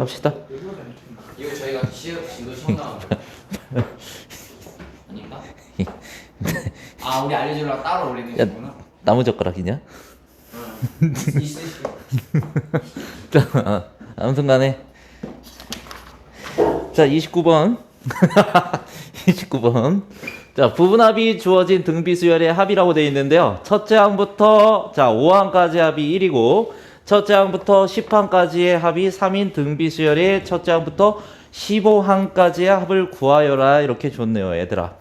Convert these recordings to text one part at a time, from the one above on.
합시다. 이거 저희가 시험 나온 거 아닌가? 아 우리 알려주려고 따로 올리는 야. 거구나. 나무 젓가락이냐? 응. 있으시. 자, 아무튼간에 자 29번 29번 자 부분합이 주어진 등비 수열의 합이라고 되어 있는데요 첫째 항부터 자 5항까지 합이 1이고 첫째 항부터 10항까지의 합이 3인 등비 수열의 첫째 항부터 15항까지의 합을 구하여라 이렇게 줬네요 얘들아.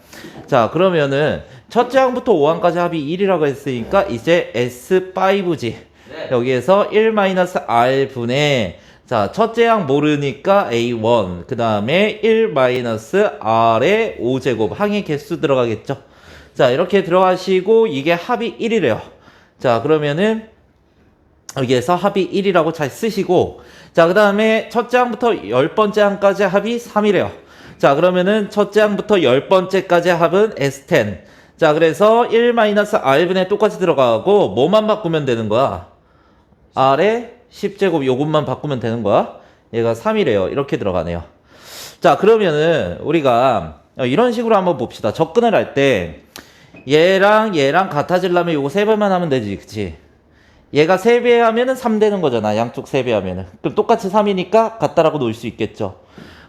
자 그러면은 첫째 항부터 5항까지 합이 1이라고 했으니까 이제 S5지. 네. 여기에서 1-r 분의 자 첫째 항 모르니까 a1 그 다음에 1-r의 5제곱 항의 개수 들어가겠죠? 자 이렇게 들어가시고 이게 합이 1이래요. 자 그러면은 여기에서 합이 1이라고 잘 쓰시고 자 그 다음에 첫째 항부터 열 번째 항까지 합이 3이래요. 자 그러면은 첫째 항부터 열 번째까지 합은 S10 자 그래서 1-r분의 똑같이 들어가고 뭐만 바꾸면 되는 거야? r의 10제곱 요것만 바꾸면 되는 거야? 얘가 3이래요. 이렇게 들어가네요. 자 그러면은 우리가 이런 식으로 한번 봅시다. 접근을 할 때 얘랑 얘랑 같아지려면 요거 세 배만 하면 되지 그치 얘가 3배 하면은 3 되는 거잖아. 양쪽 3배 하면은. 그럼 똑같이 3이니까 같다라고 놓을 수 있겠죠.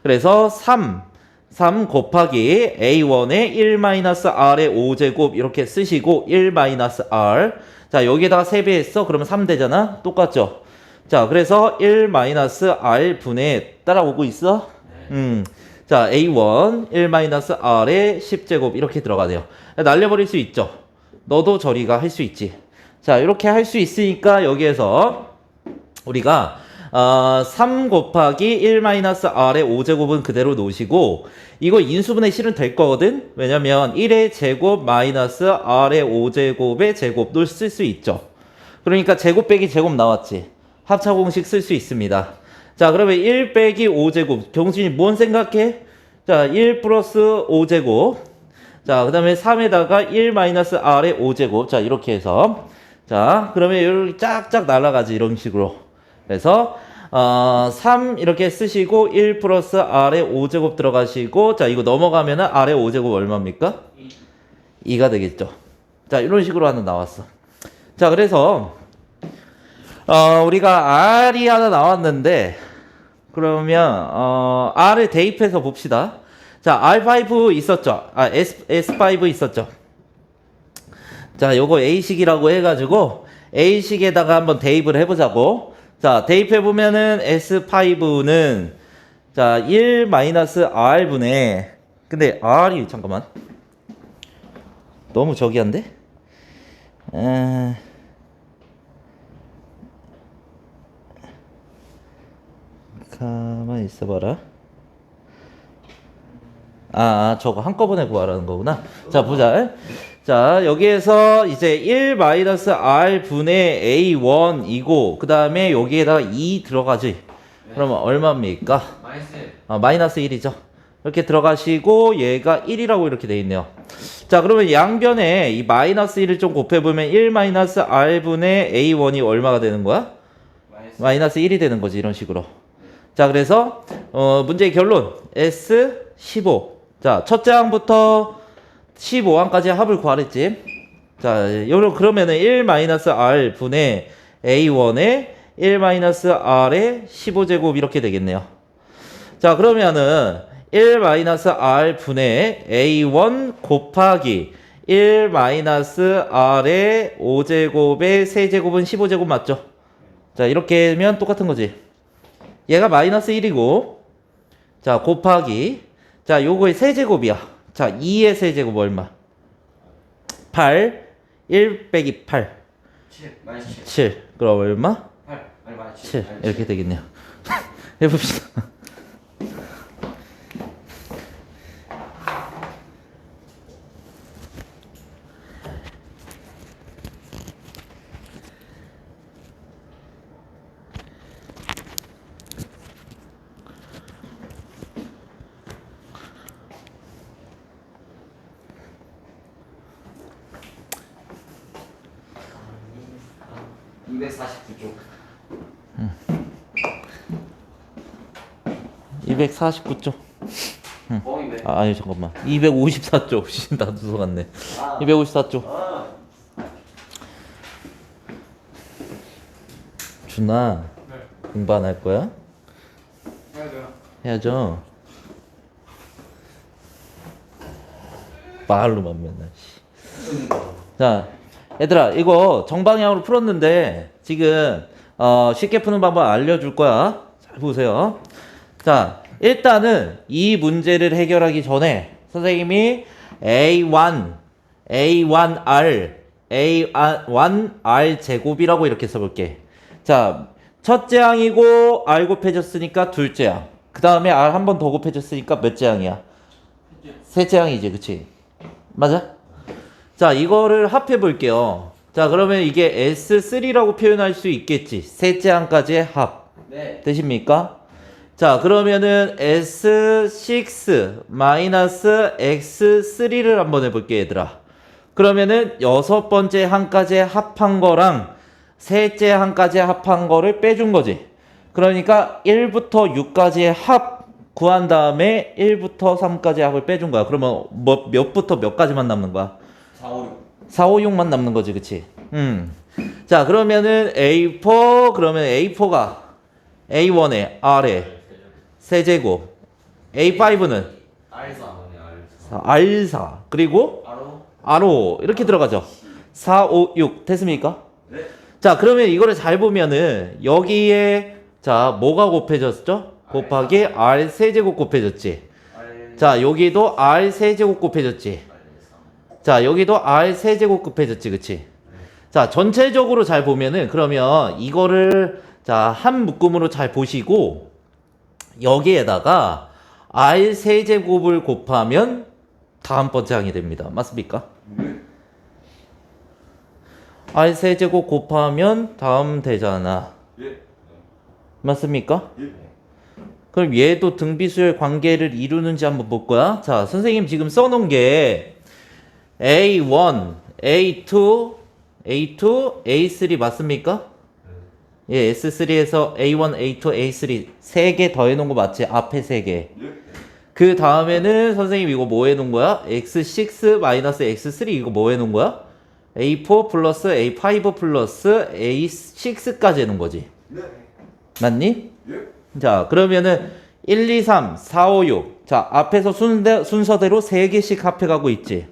그래서 3, 3 곱하기 A1의 1-R의 5제곱 이렇게 쓰시고 1-R. 자, 여기에다가 3배 했어. 그러면 3 되잖아. 똑같죠. 자, 그래서 1-R 분의 따라오고 있어? 음. 자, A1 1-R의 10제곱 이렇게 들어가네요. 날려버릴 수 있죠. 너도 저리가 할 수 있지. 자, 이렇게 할 수 있으니까 여기에서 우리가 어, 3 곱하기 1-r의 5제곱은 그대로 놓으시고 이거 인수분해 실은 될 거거든? 왜냐면 1의 제곱 마이너스 r의 5제곱의 제곱도 쓸 수 있죠. 그러니까 제곱 빼기 제곱 나왔지. 합차 공식 쓸 수 있습니다. 자, 그러면 1 빼기 5제곱. 경진이 뭔 생각해? 자, 1 플러스 5제곱. 자, 그 다음에 3에다가 1 마이너스 r의 5제곱. 자, 이렇게 해서. 자, 그러면 이렇게 짝짝 날아가지, 이런 식으로. 그래서, 어, 3 이렇게 쓰시고, 1 플러스 r의 5제곱 들어가시고, 자, 이거 넘어가면은 r의 5제곱 얼마입니까? 2 가 되겠죠. 자, 이런 식으로 하나 나왔어. 자, 그래서, 어, 우리가 R이 하나 나왔는데, 그러면, 어, R을 대입해서 봅시다. 자, R5 있었죠? 아, S, S5 있었죠? 자, 요거 A식이라고 해가지고, A식에다가 한번 대입을 해보자고. 자, 대입해보면은 S5는, 자, 1-R분의, 근데 R이, 잠깐만. 너무 저기한데? 에... 가만히 있어봐라. 아, 아, 저거 한꺼번에 구하라는 거구나. 자, 보자. 자, 여기에서 이제 1-r 분의 a1이고, 그 다음에 여기에다가 2 들어가지. 그러면 얼마입니까? 마이너스. 아, 마이너스 1이죠. 이렇게 들어가시고, 얘가 1이라고 이렇게 돼 있네요. 자, 그러면 양변에 이 마이너스 1을 좀 곱해보면 1-r 분의 a1이 얼마가 되는 거야? 마이너스. 마이너스 1이 되는 거지 이런 식으로 자 그래서 어, 문제의 결론 S15 자 첫째 항부터 15항까지 합을 구하랬지 자 요런 그러면은 1-r 분의 A1의 1-r의 15제곱 이렇게 되겠네요 자 그러면은 1-r 분의 A1 곱하기 1-r의 5제곱의 세제곱은 15제곱 맞죠? 자, 이렇게 하면 똑같은 거지. 얘가 마이너스 1이고, 자, 곱하기, 자, 요거의 세제곱이야. 자, 2의 세제곱 얼마? 8, 1 빼기 8, 7. 마이너스 7. 7. 그럼 얼마? 8. 아니 마이너스 7. 7. 이렇게 되겠네요. 해봅시다. 249쪽. 249쪽. 뻥이네. 아, 아니 잠깐만. 254쪽. 씨, 나도 속았네. 254쪽. 준아. 공부 안 할 거야? 해야 돼요. 해야죠. 말로만 맨날. 씨. 자, 얘들아, 이거 정방향으로 풀었는데 지금 어, 쉽게 푸는 방법 알려줄 거야. 잘 보세요. 자, 일단은 이 문제를 해결하기 전에 선생님이 A1, A1R, A1R 제곱이라고 이렇게 써볼게. 자, 첫째 항이고 R 곱해졌으니까 둘째 항. 그 다음에 R 한 번 더 곱해졌으니까 몇째 항이야? 셋째 항이지, 그치? 맞아? 자, 이거를 합해 볼게요. 자, 그러면 이게 S3라고 표현할 수 있겠지. 셋째 항까지의 합. 네. 되십니까? 자, 그러면은 S6 마이너스 X3를 한번 해볼게, 얘들아. 그러면은 여섯 번째 항까지 합한 거랑 셋째 항까지 합한 거를 빼준 거지. 그러니까 1부터 6까지의 합 구한 다음에 1부터 3까지 합을 빼준 거야. 그러면 뭐, 몇부터 몇 가지만 남는 거야? 4, 5, 6. 4, 5, 6만 남는 거지, 그치? 음. 자, 그러면은 A4, 그러면 A4가 A1에 R에 세제곱, A5는 알사. R4, 그리고 바로. R로 이렇게 들어가죠. 4, 5, 6 됐습니까? 네. 자, 그러면 이거를 잘 보면은 여기에 자, 뭐가 곱해졌죠? 곱하기 R 세제곱 곱해졌지. 알. 자, 여기도 R 세제곱 곱해졌지. 자, 여기도 R 세제곱 곱해졌지, 그치? 자, 전체적으로 잘 보면은 그러면 이거를 자, 한 묶음으로 잘 보시고 여기에다가 R 세제곱을 곱하면 다음 번째 항이 됩니다. 맞습니까? R 세제곱 곱하면 다음 되잖아. 예. 맞습니까? 예. 그럼 얘도 등비수열 관계를 이루는지 한번 볼 거야. 자, 선생님 지금 써놓은 게 A1, A2, A2, A3 맞습니까? 예, S3에서 A1, A2, A3 세 개 더 해놓은 거 맞지? 앞에 세 개. 그 다음에는 선생님 이거 뭐 해놓은 거야? X6 마이너스 X3 이거 뭐 해놓은 거야? A4 플러스 A5 플러스 A6까지 해놓은 거지. 네. 맞니? 예. 자, 그러면은 1, 2, 3, 4, 5, 6. 자, 앞에서 순대, 순서대로 3개씩 합해가고 있지.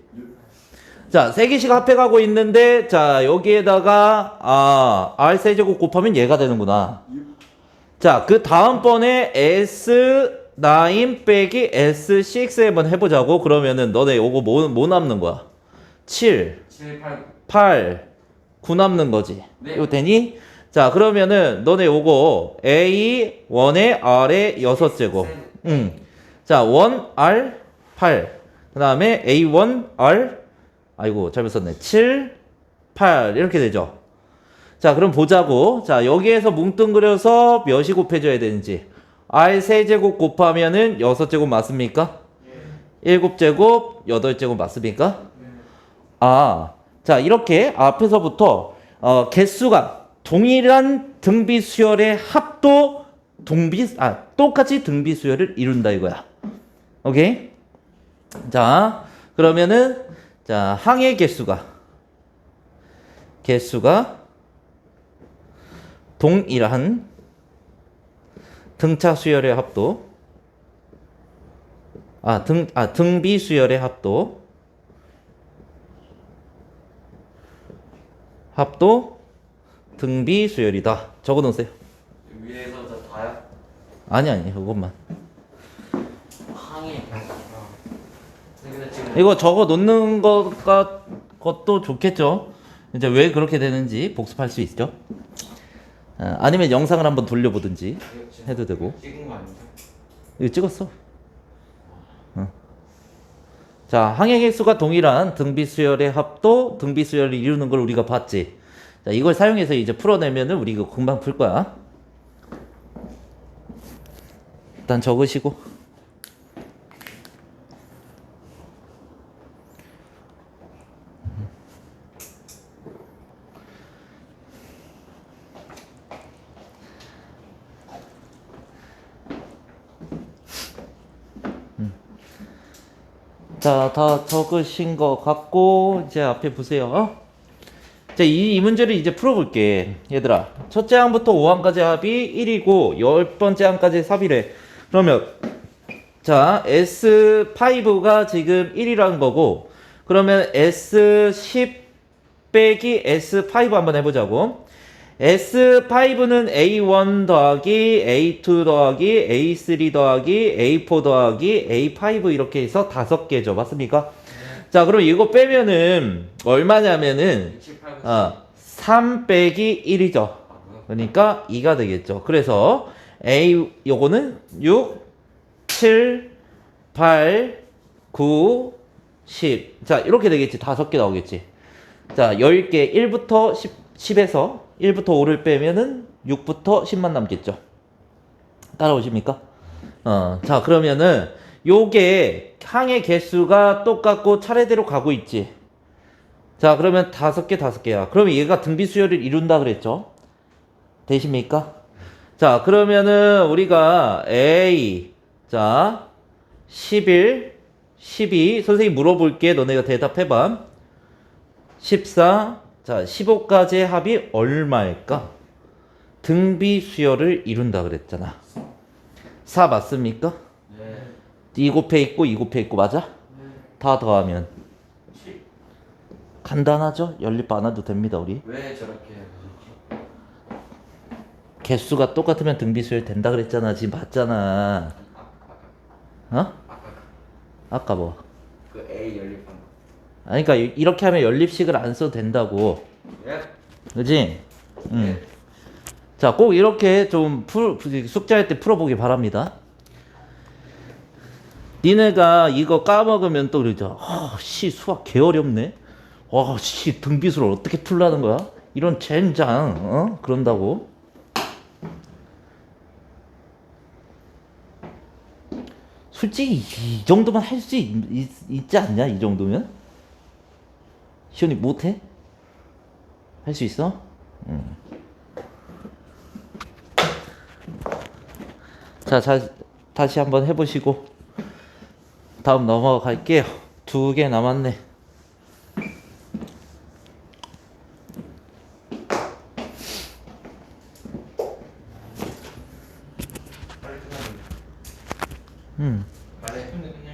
자, 3개씩 합해가고 있는데, 자, 여기에다가, 아, R 세제곱 곱하면 얘가 되는구나. 자, 그 다음번에 S9 빼기 S6 한번 해보자고. 그러면은 너네 요거 뭐, 뭐 남는 거야? 7, 7, 8. 8, 9 남는 거지. 네. 이거 되니? 자, 그러면은 너네 요거 A 1에 R에 6제곱. 응. 자, 1 R 8. 그 다음에 A1 R 아이고, 잘못 썼네. 7 8 이렇게 되죠. 자, 그럼 보자고. 자, 여기에서 뭉뚱그려서 몇이 곱해져야 되는지. R 세제곱 곱하면은 6제곱 맞습니까? 7제곱, 8제곱 맞습니까? 아, 자 이렇게 앞에서부터 어, 개수가 동일한 등비 수열의 합도 동비 아 똑같이 등비 수열을 이룬다 이거야. 오케이? 자 그러면은 자 항의 개수가 개수가 동일한 등차 수열의 합도 아 등 아 등비 수열의 합도 합도 등비 수열이다. 적어 놓으세요. 위에서 저 다야? 아니 아니 그것만. 항이. 근데 지금. 이거 적어 놓는 것가 것도 좋겠죠. 이제 왜 그렇게 되는지 복습할 수 있죠. 아, 아니면 영상을 한번 돌려보든지 해도 되고. 찍은 거 아닌가? 이거 찍었어. 어. 자, 항의 개수가 동일한 등비 수열의 합도 등비 수열을 이루는 걸 우리가 봤지. 자, 이걸 사용해서 이제 풀어내면은 우리 이거 금방 풀 거야. 일단 적으시고. 자, 다 적으신 것 같고, 이제 앞에 보세요. 어? 자, 이, 이 문제를 이제 풀어볼게. 얘들아. 첫째 항부터 5항까지 합이 1이고, 열 번째 항까지 3이래. 그러면, 자, S5가 지금 1이라는 거고, 그러면 S10 빼기 S5 한번 해보자고. S5는 A1 더하기 A2 더하기 A3 더하기 A4 더하기 A5 이렇게 해서 다섯 개죠. 맞습니까? 자, 그럼 이거 빼면은 얼마냐면은 7, 8, 9, 어, 3 빼기 1이죠. 그러니까 2가 되겠죠. 그래서 A 요거는 6 7 8 9 10. 자, 이렇게 되겠지. 다섯 개 나오겠지. 자, 10개 1부터 10 10에서 1부터 5를 빼면은 6부터 10만 남겠죠. 따라오십니까? 어, 자, 그러면은 요게 항의 개수가 똑같고 차례대로 가고 있지. 자, 그러면 다섯 개, 다섯 개야. 그러면 얘가 등비 수열을 이룬다 그랬죠? 되십니까? 자, 그러면은 우리가 A, 자, 11, 12, 선생님 물어볼게. 너네가 대답해봐. 14, 자, 15까지의 합이 얼마일까? 등비 수열을 이룬다 그랬잖아. 4 맞습니까? 네. 2 곱해 있고 2 곱해 있고 맞아? 다 더하면 간단하죠? 연립 안 해도 됩니다 우리 왜 저렇게 개수가 똑같으면 등비 수열 된다 그랬잖아 지금 봤잖아 어? 아까 뭐 그 A 연립한 거. 아니 그러니까 이- 이렇게 하면 연립식을 안 써도 된다고 예. 그지? 응. 자, 꼭 이렇게 좀 풀, 숙제할 때 풀어보기 바랍니다. 니네가 이거 까먹으면 또 그러죠. 아, 씨, 수학 개 어렵네. 와, 씨, 등비수를 어떻게 풀라는 거야? 이런 젠장, 어? 그런다고. 솔직히 이 정도만 할 수 있지 않냐? 이 정도면? 시원이 못해? 할 수 있어? 응. 자, 자, 다시 한번 해보시고 다음 넘어갈게요. 두 개 남았네. 빨리 끝나면. 음. 빨리 끝내 끝내.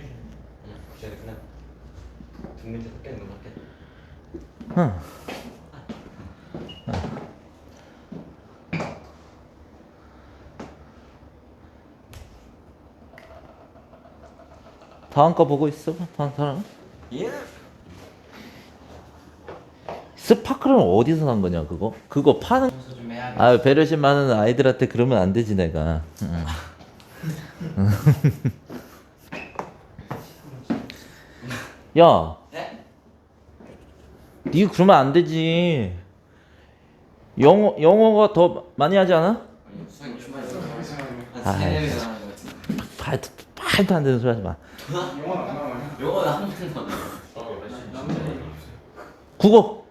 응. 시간이 끝나. 등문제 섞이는 거 같아. 응. 다음 거 보고 있어? 다음 사람? 예. 스파클은 어디서 산 거냐 그거? 그거 파는 청소 좀 해야 돼. 아 배려심 많은 아이들한테 그러면 안 되지 내가. 응. 야, 네? 니 그러면 안 되지. 영어 영어가 더 많이 하지 않아? 주말에 아,네 명 하는 거 같은데. 말, 말도 안 되는 소리 하지 마. 영어는 한 번도 안 해. 국어.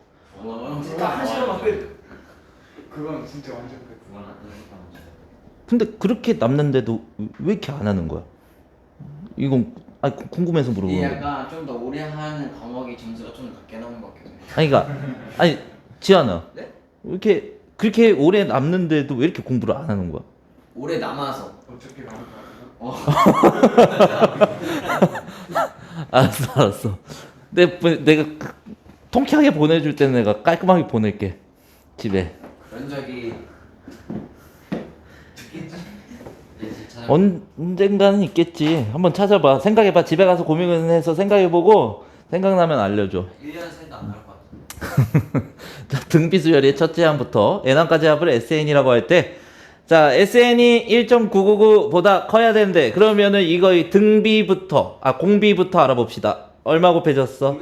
영어는 한 시간만 끝. 그건 진짜 완전 끝. 그건 안 돼. 근데 그렇게 남는데도 왜 이렇게 안 하는 거야? 이건 아니 구- 궁금해서 이게 물어보는 거야. 약간 좀 더 오래 하는 과목이 점수가 좀 낮게 나온 것 같기도 해. 아니 그러니까 아니 지아나 네? 왜 이렇게 그렇게 오래 남는데도 왜 이렇게 공부를 안 하는 거야? 오래 남아서. 어차피 나올 거 어. 알았어 알았어. 내 내가 그- 통쾌하게 보내줄 때는 내가 깔끔하게 보낼게 집에. 그런 적이 있겠지? 이제 찾아. 언젠가는 있겠지. 한번 찾아봐. 생각해봐. 집에 가서 고민해서 생각해보고 생각나면 알려줘. 1년 새도 안 나올 것 같아. 자, 등비수열의 첫째 항부터 n항까지 합을 SN이라고 할 때, 자, SN이 1.999보다 커야 되는데, 그러면은 이거 이 등비부터, 아, 공비부터 알아봅시다. 얼마 곱해졌어?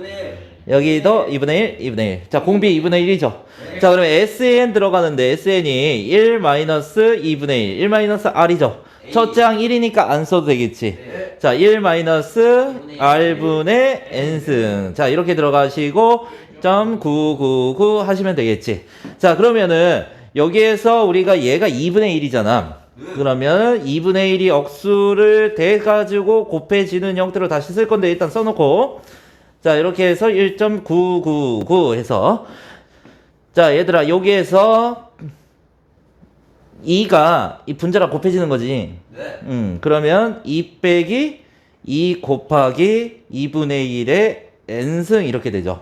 여기도 2분의 1, 2분의 1. 자, 공비 2분의 1이죠. 자, 그러면 SN 들어가는데, SN이 1 마이너스 2분의 1, 1 마이너스 R이죠. 첫째 항 1이니까 안 써도 되겠지. 자, 1 마이너스 R분의 N승. 자, 이렇게 들어가시고, 점999 하시면 되겠지. 자, 그러면은, 여기에서 우리가 얘가 2분의 1이잖아. 그러면 2분의 1이 억수를 대가지고 곱해지는 형태로 다시 쓸 건데 일단 써놓고. 자 이렇게 해서 1.999 해서. 자 얘들아 여기에서 2가 이 분자랑 곱해지는 거지. 네. 음 그러면 2 빼기 2 곱하기 2분의 1의 n승 이렇게 되죠.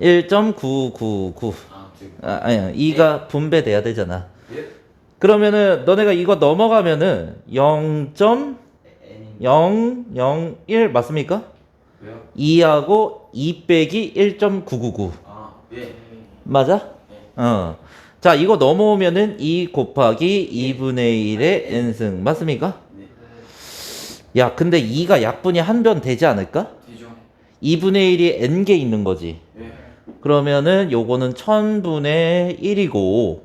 1.999 아. 아, 아니야 2가 분배돼야 되잖아 예. 그러면은 너네가 이거 넘어가면은 0.001 N이 맞습니까? 왜요? 2하고 2 빼기 1.999 아 예. 맞아? 네. 어. 자 이거 넘어오면은 2 곱하기 2분의 1의 n승 맞습니까? 네. 야 근데 2가 약분이 한 변 되지 않을까? 뒤죠. 2분의 1이 n개 있는 거지 예. 그러면은 요거는 1000분의 1이고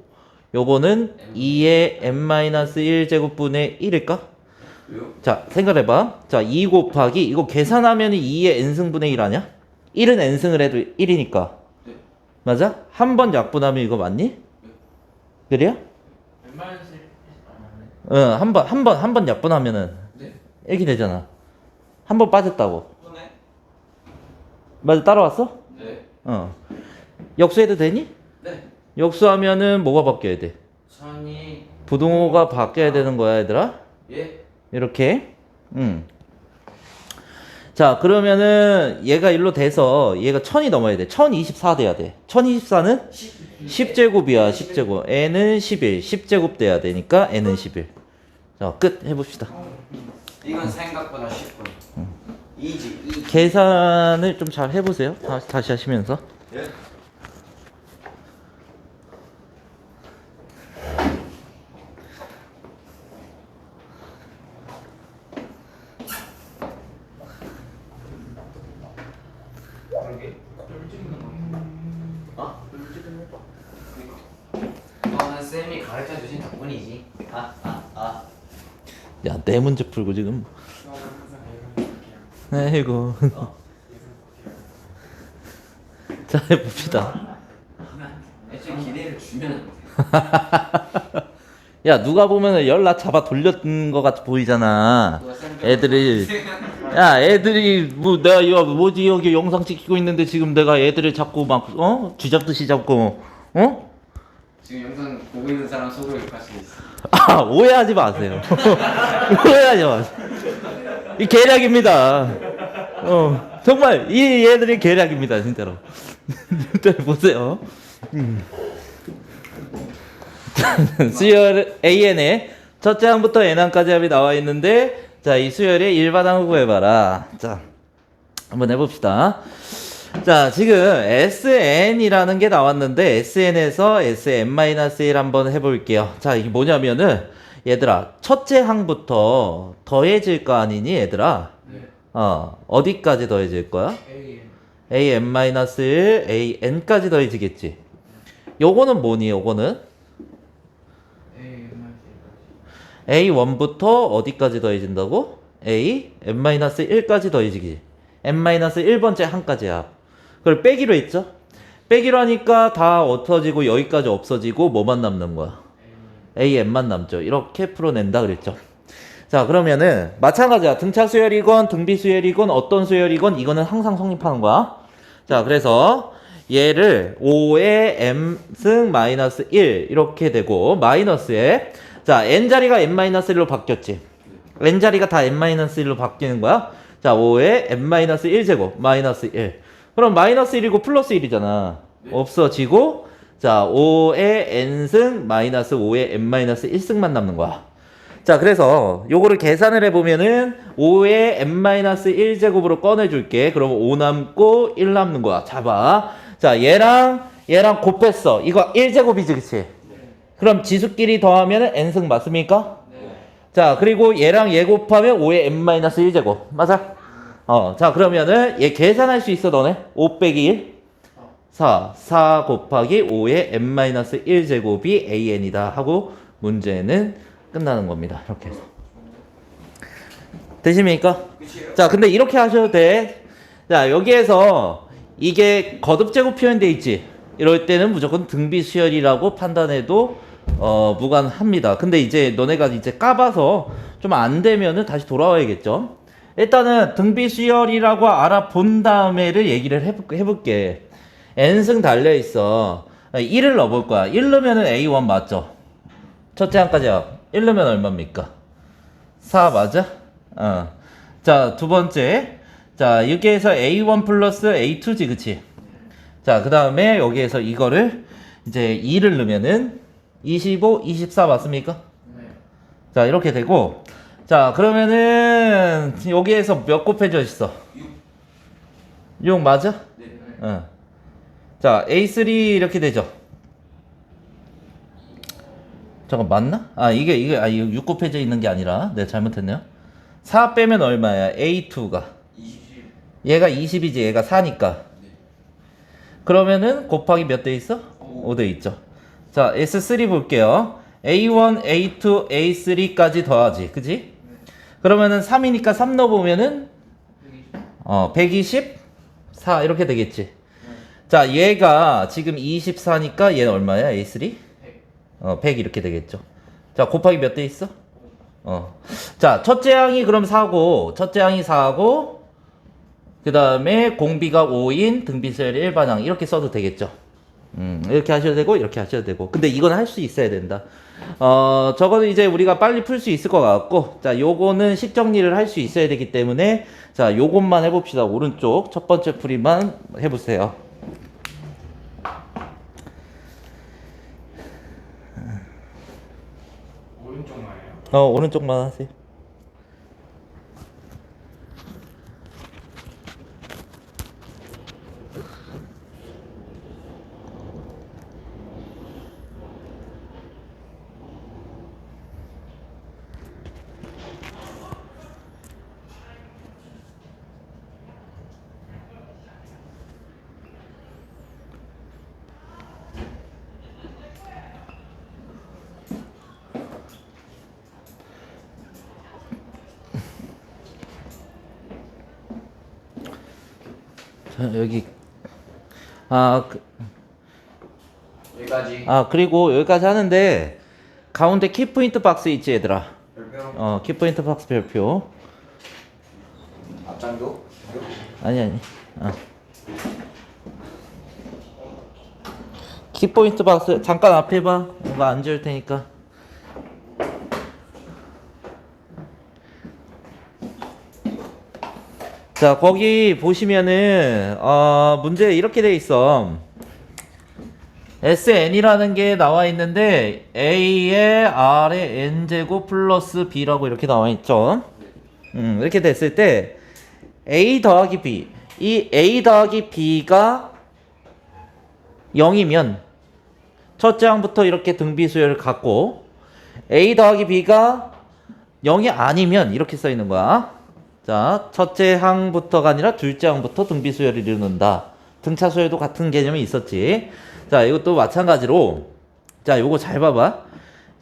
요거는 2의 n-1제곱분의 1일까? 왜요? 자 생각해봐 자 2 곱하기 이거 계산하면 2의 n승분의 1 아니야? 1은 n승을 해도 1이니까 네. 맞아? 한 번 약분하면 이거 맞니? 그래요? 웬만해서 응, 한 번, 한 번, 한 번 약분하면은 네. 이렇게 되잖아. 한 번 빠졌다고. 손에. 맞아, 따라왔어? 네. 어. 역수해도 되니? 네. 역수하면은 뭐가 바뀌어야 돼? 천이 부등호가 바뀌어야 되는 거야, 얘들아. 예. 이렇게. 음. 자, 그러면은 얘가 일로 돼서 얘가 1000이 넘어야 돼. 1024 돼야 돼. 1024는 10 제곱이야, 10제곱. n은 11. 10제곱 돼야 되니까 n은 11. 자, 끝 해봅시다. 이건 생각보다 쉽군. 이지 이. 계산을 좀 잘 해보세요. 다시, 다시 하시면서. 예. 그러게 찍는 거 어? 이거는 쌤이 가르쳐 주신 덕분이지. 아, 아, 아. 야, 내 문제 풀고 지금. 저는 항상 예상 볼게요 아이고. 어? 자, 해봅시다. 애초에 기대를 주면 야, 누가 보면은 연락 잡아 돌렸던 것 같아 보이잖아. 애들이. 야, 애들이, 뭐, 내가 이거 뭐지, 여기 영상 찍히고 있는데 지금 내가 애들을 자꾸 막, 어? 쥐잡듯이 잡고, 어? 지금 영상 보고 있는 사람 속으로 욕할 수 있어. 아, 오해하지 마세요. 오해하지 마세요. 이 계략입니다. 어, 정말, 이 얘들이 계략입니다, 진짜로. 진짜 보세요. 음. 수열 AN의 첫째 항부터 N항까지 합이 나와 있는데, 자, 이 수열의 일반항을 구해봐라. 자, 한번 해봅시다. 자, 지금 SN이라는 게 나왔는데 SN에서 SN-1 한번 해볼게요. 자, 이게 뭐냐면은 얘들아, 첫째 항부터 더해질 거 아니니 얘들아? 네. 어, 어디까지 더해질 거야? AM AN-1, AN까지 더해지겠지. 요거는 뭐니, 요거는? AM A1부터 어디까지 더해진다고? A, N-1까지 더해지기. N-1번째 항까지야. 그걸 빼기로 했죠? 빼기로 하니까 다 없어지고 여기까지 없어지고 뭐만 남는 거야? A, N만 남죠. 이렇게 풀어낸다 그랬죠. 자, 그러면은 마찬가지야. 등차 수열이건 등비 수열이건 어떤 수열이건 이거는 항상 성립하는 거야. 자, 그래서 얘를 5의 m승 마이너스 1 이렇게 되고 마이너스에 자, n 자리가 n-1로 바뀌었지. n 자리가 다 n-1로 바뀌는 거야. 자, 5의 n-1제곱 마이너스 1. 그럼 마이너스 1이고 플러스 1이잖아. 없어지고 자, 5의 n승 마이너스 5의 n-1승만 남는 거야. 자, 그래서 요거를 계산을 해보면은 5의 n-1제곱으로 꺼내줄게. 그럼 5 남고 1 남는 거야. 잡아. 자, 얘랑 얘랑 곱했어. 이거 1제곱이지, 그치? 그럼 지수끼리 더하면은 n승 맞습니까? 자, 그리고 얘랑 얘 곱하면 5의 n-1제곱. 맞아? 어, 자, 그러면은 얘 계산할 수 있어, 너네? 5 빼기 1? 4. 4 곱하기 5의 n-1제곱이 an이다 하고 문제는 끝나는 겁니다. 이렇게 해서. 되십니까? 자, 근데 이렇게 하셔도 돼. 자, 여기에서 이게 거듭 제곱 표현돼 있지. 이럴 때는 무조건 등비 수열이라고 판단해도 어, 무관합니다. 근데 이제 너네가 이제 까봐서 좀 안 되면은 다시 돌아와야겠죠. 일단은 등비 수열이라고 알아본 다음에를 얘기를 해볼, 해볼게. N승 달려 있어. 1을 넣어볼 거야. 1 넣으면은 A1 맞죠? 첫째 항까지 1 넣으면 얼마입니까? 4 맞아? 어. 자, 두 번째. 자, 여기에서 A1 플러스 A2지, 그치? 자, 그 다음에 여기에서 이거를 이제 2를 넣으면은 25, 24 맞습니까? 네. 자, 이렇게 되고. 자, 그러면은 여기에서 몇 곱해져 있어? 6 맞아? 네. 응. 자, A3 이렇게 되죠. 잠깐 맞나? 아, 이게 이게 아, 이거 6 곱해져 있는 게 아니라 내가 잘못했네요. 4 빼면 얼마야? A2가. 20. 얘가 20이지 얘가 4니까. 그러면은 곱하기 몇돼 있어? 5돼 있죠. 자, S3 볼게요. A1, A2, A3까지 더하지. 그지? 그러면은 3이니까 3 넣어 보면은 어, 124 이렇게 되겠지. 자, 얘가 지금 24니까 얘는 얼마야? A3? 100. 어, 100 이렇게 되겠죠. 자, 곱하기 몇 대 있어? 어. 자, 첫째 항이 그럼 4고, 첫째 항이 4고, 그 다음에 공비가 5인, 등비수열이 일반항. 이렇게 써도 되겠죠. 음, 이렇게 하셔도 되고, 이렇게 하셔도 되고. 근데 이건 할 수 있어야 된다. 어, 저거는 이제 우리가 빨리 풀 수 있을 것 같고, 자, 요거는 식 정리를 할 수 있어야 되기 때문에, 자, 요것만 해봅시다. 오른쪽 첫 번째 풀이만 해보세요. 오른쪽만이에요. 어, 오른쪽만 하세요. 여기. 아, 그, 여기까지. 아, 그리고 여기까지 하는데, 가운데 키포인트 박스 있지, 얘들아. 별표. 어, 키포인트 박스 별표. 앞장도. 아니, 아니. 어. 키포인트 박스, 잠깐 앞에 봐. 안 지울 테니까. 자, 거기 보시면은, 어, 문제 이렇게 돼 있어. SN이라는 게 나와 있는데, A에 R에 N제곱 플러스 B라고 이렇게 나와 있죠. 음, 이렇게 됐을 때, A 더하기 B. 이 A 더하기 B가 0이면, 첫째 항부터 이렇게 등비수열을 갖고, A 더하기 B가 0이 아니면, 이렇게 써 있는 거야. 자, 첫째 항부터가 아니라 둘째 항부터 등비수열을 이루는다. 등차 수열도 같은 개념이 있었지. 자, 이것도 마찬가지로 자, 요거 잘 봐봐.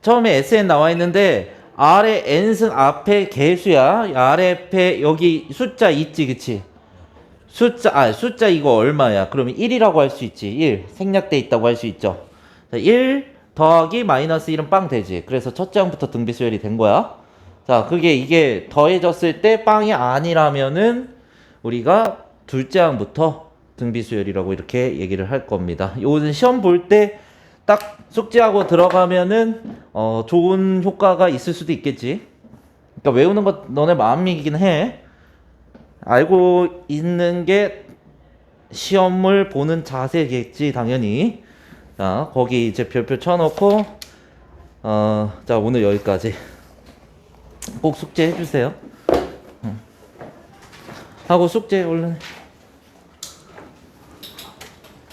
처음에 SN 나와 있는데 아래 n승 앞에 개수야. 아래 앞에 여기 숫자 있지, 그치? 숫자 아, 숫자 이거 얼마야? 그러면 1이라고 할 수 있지. 1. 생략돼 있다고 할 수 있죠. 자, 1 더하기 마이너스 1은 빵 되지. 그래서 첫째 항부터 등비수열이 된 거야. 자, 그게 이게 더해졌을 때 빵이 아니라면은 우리가 둘째 항부터 등비수열이라고 이렇게 얘기를 할 겁니다. 요거는 시험 볼 때 딱 숙지하고 들어가면은 어, 좋은 효과가 있을 수도 있겠지. 그러니까 외우는 것 너네 마음이긴 해. 알고 있는 게 시험을 보는 자세겠지 당연히. 자, 거기 이제 별표 쳐놓고 어, 자 오늘 여기까지. 꼭 숙제 해 주세요. 응. 하고 숙제 얼른. 해.